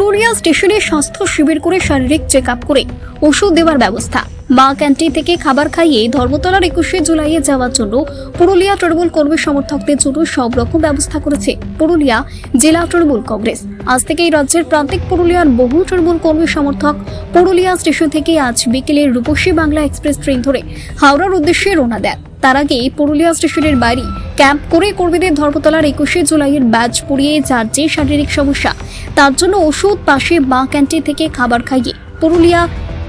পুরুলিয়া স্টেশনে স্বাস্থ্য শিবির করে শারীরিক চেক আপ করে ওষুধ দেওয়ার ব্যবস্থা। মা ক্যান্টিন থেকে খাবার খাইয়ে ধর্মতলার একুশে জুলাইয়ে যাওয়ার জন্য পুরুলিয়া তৃণমূল কর্মী সমর্থকদের জন্য সব রকম ব্যবস্থা করেছে পুরুলিয়া জেলা তৃণমূল কংগ্রেস। আজ থেকে এই রাজ্যের প্রান্তিক পুরুলিয়ার বহু তৃণমূল কর্মী সমর্থক পুরুলিয়া স্টেশন থেকে আজ বিকেলে রূপসী বাংলা এক্সপ্রেস ট্রেন ধরে হাওড়ার উদ্দেশ্যে রওনা দেন। তার আগে পুরুলিয়া স্টেশনের বাইরে ক্যাম্প করে কর্মীদের ধর্মতলার একুশে জুলাইয়ের ব্যাচ পরিয়ে যার যে শারীরিক সমস্যা তার জন্য ওষুধ পাশে মা ক্যান্টিন থেকে খাবার খাইয়ে পুরুলিয়া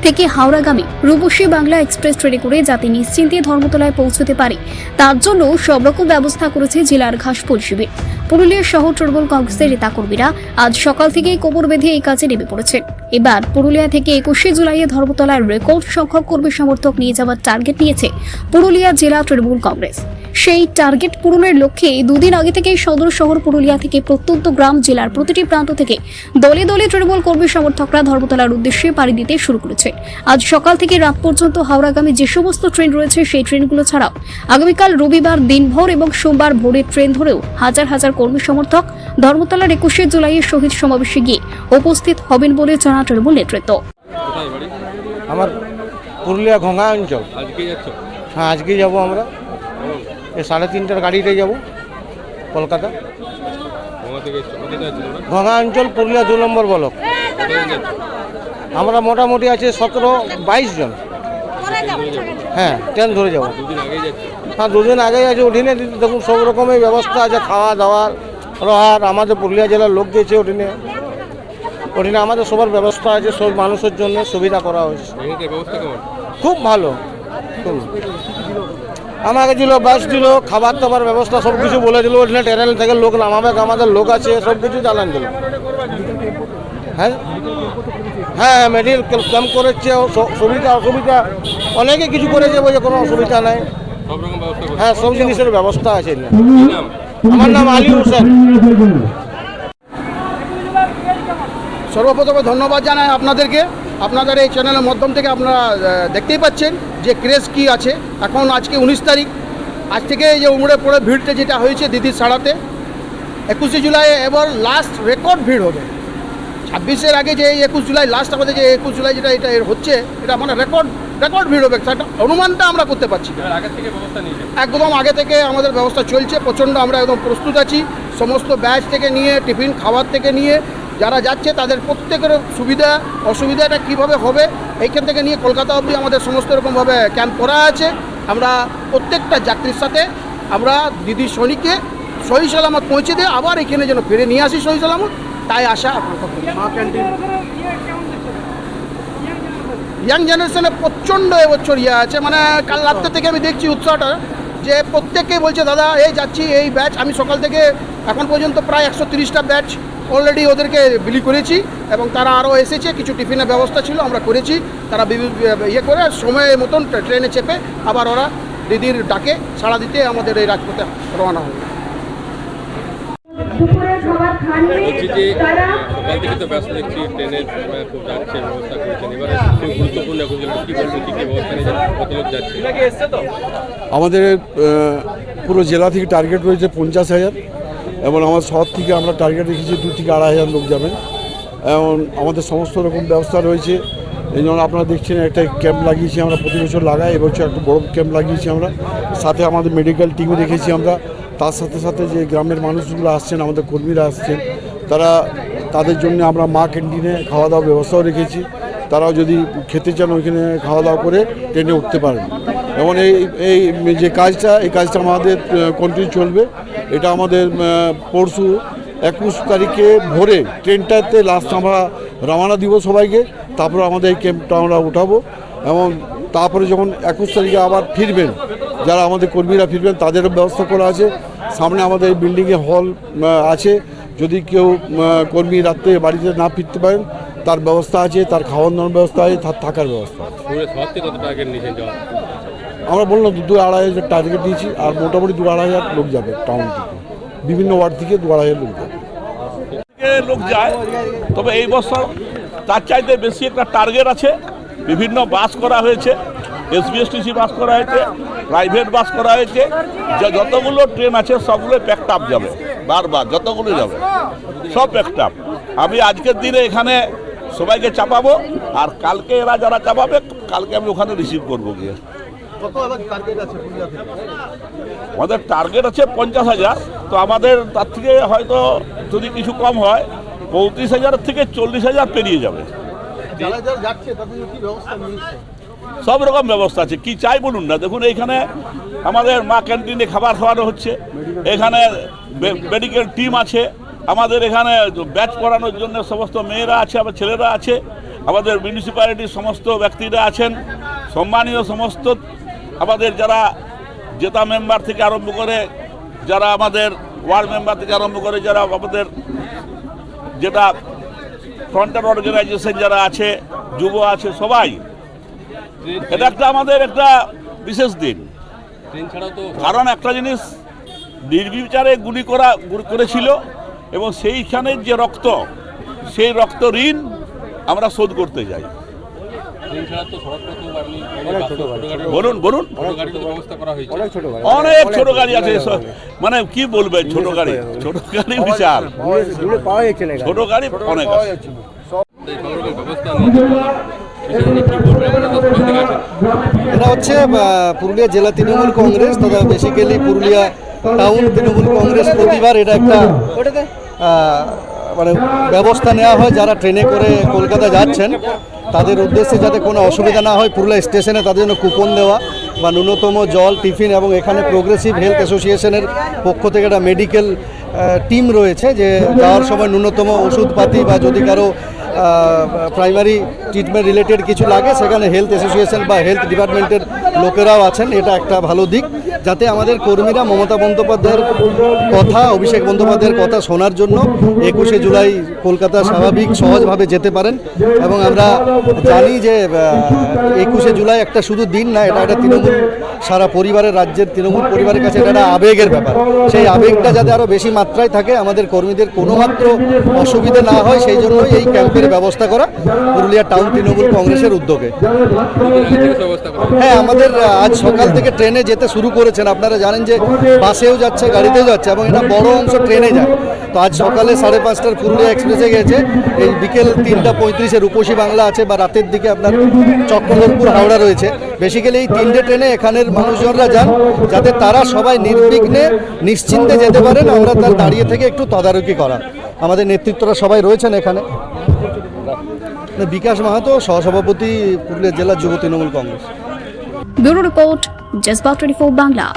থেকে হাওড়াগামী রূপসী বাংলা এক্সপ্রেস ট্রেনে করে যাতে নিশ্চিন্তে ধর্মতলায় পৌঁছতে পারে। তার জন্য সব রকম ব্যবস্থা করেছে জেলার ঘাসফুল শিবির পুরুলিয়ার শহর তৃণমূল কংগ্রেসের নেতাকর্মীরা আজ সকাল থেকেই কোমর বেঁধে এই কাজে নেমে পড়েছেন এবার পুরুলিয়া থেকে একুশে জুলাইয়ে ধর্মতলায় রেকর্ড সংখ্যক কর্মী সমর্থক নিয়ে যাওয়ার টার্গেট নিয়েছে পুরুলিয়া জেলা তৃণমূল কংগ্রেস। সেই টার্গেট পূরণের লক্ষ্যে দুদিন আগে থেকেই সদর শহর পুরুলিয়া থেকে প্রত্যন্ত গ্রাম জেলার প্রতিটি প্রান্ত থেকে দলে দলে তৃণমূল কর্মী সমর্থকরা ধর্মতলার উদ্দেশ্যে পাড়ি দিতে শুরু করেছে। আজ সকাল থেকে রাত পর্যন্ত হাওড়াগামী যে সমস্ত ট্রেন রয়েছে সেই ট্রেনগুলো ছাড়াও আগামীকাল রবিবার দিনভর এবং সোমবার ভোরের ট্রেন ধরেও হাজার হাজার কর্মী সমর্থক ধর্মতলার একুশে জুলাইয়ের শহীদ সমাবেশে গিয়ে উপস্থিত হবেন বলে জানা তৃণমূল নেতৃত্ব। আমার পুরুলিয়া ঘোঙা অঞ্চল। আজকে যাচ্ছ? হ্যাঁ আজকে যাব আমরা। সাড়ে তিনটার গাড়িতে যাব কলকাতা। ঘোঙা অঞ্চল পুরুলিয়া দু নম্বর ব্লক। আমরা মোটামুটি আছে সতেরো বাইশ জন। হ্যাঁ ট্রেন ধরে যাব। আগেই হ্যাঁ দুদিন আগে আছে ওঠিনে দেখুন সব রকমের ব্যবস্থা আছে খাওয়া দাওয়ার রহার আমাদের পুরুলিয়া জেলার লোক দিয়েছে ওঠিনে। ওঠিনে আমাদের সবার ব্যবস্থা আছে সব মানুষের জন্য সুবিধা করা হয়েছে। খুব ভালো। আমাকে দিল, বাস দিল, খাবার দাবার ব্যবস্থা সব কিছু বলে দিল, ওখানে ট্রেন থেকে লোক নামাবে, আমাদের লোক আছে, সব কিছু জানান দিল। হ্যাঁ? হ্যাঁ মেডিকেল ক্যাম্প করেছে সুবিধা, অসুবিধা, অনেকে কিছু করেছে বলে কোনো অসুবিধা নাই। হ্যাঁ সব জিনিসের ব্যবস্থা আছে। আমার নাম আলী হোসেন। সর্বপ্রথমে ধন্যবাদ জানাই আপনাদেরকে। আপনাদের এই চ্যানেলের মাধ্যম থেকে আপনারা দেখতেই পাচ্ছেন যে ক্রেজ কি আছে। এখন আজকে উনিশ তারিখ। আজ থেকে এই যে উমড়ে পড়ে ভিড়টা যেটা হয়েছে দিদির সাড়াতে একুশে জুলাই এবার লাস্ট রেকর্ড ভিড় হবে। ছাব্বিশের আগে যে এই একুশ জুলাই লাস্ট আমাদের যে একুশ জুলাই যেটা এটা হচ্ছে এটা মানে রেকর্ড রেকর্ড ভিড় হবে। সেটা অনুমানটা আমরা করতে পারছি একদম আগে থেকে আমাদের ব্যবস্থা চলছে প্রচণ্ড আমরা একদম প্রস্তুত আছি। সমস্ত ব্যাচ থেকে নিয়ে টিফিন খাবার থেকে নিয়ে যারা যাচ্ছে তাদের প্রত্যেকের সুবিধা অসুবিধাটা কীভাবে হবে এইখান থেকে নিয়ে কলকাতা অবধি আমাদের সমস্ত রকমভাবে ক্যাম্প করা আছে। আমরা প্রত্যেকটা যাত্রীর সাথে আমরা দিদি সৈনিককে সহি সালামত পৌঁছে দিয়ে আবার এখানে যেন ফিরে নিয়ে আসি সহি সালামত। তাই আশা ইয়াং জেনারেশনে প্রচণ্ড এবছর ইয়ে আছে। মানে কাল রাত্রে থেকে আমি দেখছি উৎসাহটা। যে প্রত্যেকেই বলছে, দাদা, এই যাচ্ছি, এই ব্যাচ, আমি সকাল থেকে এখন পর্যন্ত প্রায় একশো তিরিশটা ব্যাচ অলরেডি ওদেরকে বিলি করেছি এবং তারা আরও এসেছে, কিছু টিফিনের ব্যবস্থা ছিল, আমরা করেছি। তারা ইয়ে করে সময়ের মতন ট্রেনে চেপে আবার ওরা দিদির ডাকে সাড়া দিতে আমাদের এই রাজপথে রওনা হবে দুপুরের খাবার খাননি তারা সকাল থেকে তো ব্যস্ত দেখছি ট্রেনের খুব যাচ্ছে ব্যবস্থা করেছেন। এবারে গুরুত্বপূর্ণ এখন কি বলবেন কি কি ব্যবস্থা নিয়েছেন কত লোক যাচ্ছে। আমাদের পুরো জেলা থেকে টার্গেট রয়েছে পঞ্চাশ হাজার এবং আমার শহর থেকে আমরা টার্গেট রেখেছি দু থেকে আড়াই হাজার লোক যাবেন। এবং আমাদের সমস্ত রকম ব্যবস্থা রয়েছে। এই জন্য আপনারা দেখছেন একটা ক্যাম্প লাগিয়েছি আমরা প্রতি বছর লাগাই এবছর একটা বড় ক্যাম্প লাগিয়েছি আমরা। সাথে আমাদের মেডিকেল টিম রেখেছি আমরা। তার সাথে সাথে যে গ্রামের মানুষগুলো আসছেন, আমাদের কর্মীরা আসছেন, তারা তাদের জন্য আমরা মা ক্যান্টিনে খাওয়া দাওয়ার ব্যবস্থাও রেখেছি। তারাও যদি খেতে চান, ওইখানে খাওয়া দাওয়া করে ট্রেনে উঠতে পারেন। এবং এই এই যে কাজটা, এই কাজটা আমাদের কন্টিনিউ চলবে। এটা আমাদের পরশু একুশ তারিখে ভোরে ট্রেনটাতে লাস্ট আমরা রওনা দিব সবাইকে। তারপর আমাদের এই ক্যাম্পটা আমরা উঠাবো। এবং তারপরে যখন একুশ তারিখে আবার ফিরবেন যারা আমাদের কর্মীরা ফিরবেন তাদেরও ব্যবস্থা করা আছে। সামনে আমাদের এই বিল্ডিংয়ে হল আছে। যদি কেউ কর্মী রাত্রে বাড়িতে না ফিরতে পারেন তার ব্যবস্থা আছে তার খাওয়ার দাওয়ার ব্যবস্থা আছে তার থাকার ব্যবস্থা আমরা বললাম দু আড়াই হাজার টার্গেট দিয়েছি আর মোটামুটি দু আড়াই হাজার লোক যাবে টাউন থেকে। বিভিন্ন ওয়ার্ড থেকে দু আড়াই হাজার লোক যাবে। লোক যায় তবে এই বছর তার চাইতে বেশি একটা টার্গেট আছে। বিভিন্ন বাস করা হয়েছে এসবিএসটিসি বাস করা হয়েছে প্রাইভেট বাস করা হয়েছে। যতগুলো ট্রেন আছে, সবগুলো প্যাকড আপ যাবে। বারবার, যতগুলো যাবে। সব প্যাকড আপ আমি আজকের দিনে এখানে সবাইকে চাপাবো, আর কালকে এরা যারা চাপাবে, কালকে আমি ওখানে রিসিভ করব গিয়ে। আমাদের টার্গেট আছে পঞ্চাশ হাজার। তো আমাদের তার থেকে হয়তো যদি কিছু কম হয়, পঁয়ত্রিশ হাজার থেকে চল্লিশ হাজার পেরিয়ে যাবে। সব রকম ব্যবস্থা আছে। কি চাই বলুন না? দেখুন এইখানে আমাদের মা ক্যান্টিনে খাবার খাওয়ানো হচ্ছে। এখানে মেডিকেল টিম আছে। আমাদের এখানে ব্যাচ করানোর জন্য সমস্ত মেয়েরা আছে, আবার ছেলেরা আছে। আমাদের মিউনিসিপ্যালিটির সমস্ত ব্যক্তিরা আছেন। সম্মানীয় সমস্ত আমাদের যারা জেতা মেম্বার থেকে আরম্ভ করে, যারা আমাদের ওয়ার্ড মেম্বার থেকে আরম্ভ করে, যারা আমাদের যেটা ফ্রন্টার অর্গানাইজেশন যারা আছে, যুব আছে, সবাই এটা একটা আমাদের একটা বিশেষ দিন। কারণ একটা জিনিস নির্বিচারে গুলি করা করেছিল এবং সেইখানের যে রক্ত সেই রক্ত ঋণ আমরা শোধ করতে যাই বলুন বলুন। অনেক ছোট গাড়ি। আছে মানে কি বলবেন ছোট গাড়ি? ছোট গাড়ি বিশাল। ছোট গাড়ি অনেক আছে। এটা হচ্ছে পুরুলিয়া জেলা তৃণমূল কংগ্রেস তথা বেসিক্যালি পুরুলিয়া টাউন তৃণমূল কংগ্রেস প্রতিবার এটা একটা মানে ব্যবস্থা নেওয়া হয় যারা ট্রেনে করে কলকাতা যাচ্ছেন। তাদের উদ্দেশ্যে যাতে কোনো অসুবিধা না হয়, পুরুলিয়া স্টেশনে তাদের জন্য কুপন দেওয়া বা ন্যূনতম জল, টিফিন এবং এখানে প্রোগ্রেসিভ হেলথ অ্যাসোসিয়েশনের পক্ষ থেকে একটা মেডিকেল টিম রয়েছে যে যাওয়ার সময় ন্যূনতম ওষুধপাতি বা যদি কারও প্রাইমারি ট্রিটমেন্ট রিলেটেড কিছু লাগে সেখানে হেলথ অ্যাসোসিয়েশন বা হেলথ ডিপার্টমেন্টের লোকেরাও আছেন এটা একটা ভালো দিক। যাতে আমাদের কর্মীরা মমতা বন্দ্যোপাধ্যায়ের কথা অভিষেক বন্দ্যোপাধ্যায়ের কথা শোনার জন্য একুশে জুলাই কলকাতা স্বাভাবিক সহজভাবে যেতে পারেন। এবং আমরা জানি যে একুশে জুলাই একটা শুধু দিন না এটা একটা তৃণমূল সারা পরিবারের রাজ্যের তৃণমূল পরিবারের কাছে এটা একটা আবেগের ব্যাপার। সেই আবেগটা যাতে আরও বেশি মাত্রায় থাকে আমাদের কর্মীদের কোনো মাত্র অসুবিধে না হয় সেই জন্যই এই ক্যাম্পের ব্যবস্থা করা পুরুলিয়া টাউন তৃণমূল কংগ্রেসের উদ্যোগে। হ্যাঁ আমাদের আহ, আজ সকাল থেকে ট্রেনে যেতে শুরু করেছেন। আপনারা জানেন যে বাসেও যাচ্ছে গাড়িতেও যাচ্ছে এবং এটা বড় অংশ ট্রেনে যায়। তো আজ সকালে সাড়ে পাঁচটার পুরুলিয়া এক্সপ্রেসে গেছে। এই বিকেল তিনটা পঁয়ত্রিশে রূপসী বাংলা আছে বা রাতের দিকে আপনার চক্রধরপুর হাওড়া রয়েছে। বেসিক্যালি এই তিনটে ট্রেনে এখানের মানুষজনরা যান যাতে তারা সবাই নির্বিঘ্নে নিশ্চিন্তে যেতে পারেন। আমরা তার দাঁড়িয়ে থেকে একটু তদারকি করা আমাদের নেতৃত্বরা সবাই রয়েছেন এখানে। বিকাশ মাহাতো সহসভাপতি পুরুলিয়া জেলা যুব Trinamool Congress. Bureau report Jazba twenty Bangla.